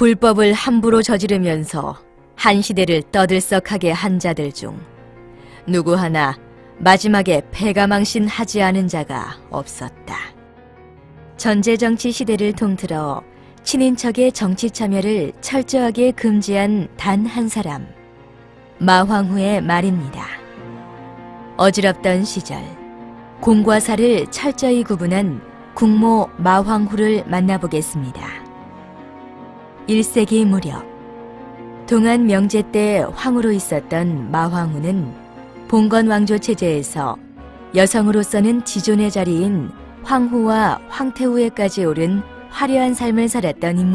불법을 함부로 저지르면서 한 시대를 떠들썩하게 한 자들 중 누구 하나 마지막에 패가망신하지 않은 자가 없었다. 전제정치 시대를 통틀어 친인척의 정치 참여를 철저하게 금지한 단 한 사람, 마황후의 말입니다. 어지럽던 시절, 공과 사를 철저히 구분한 국모 마황후를 만나보겠습니다. 1세기 무렵 동안 명제 때 황후로 있었던 마황후는 봉건 왕조 체제에서 여성으로서는 지존의 자리인 황후와 황태후에까지 오른 화려한 삶을 살았던 인물.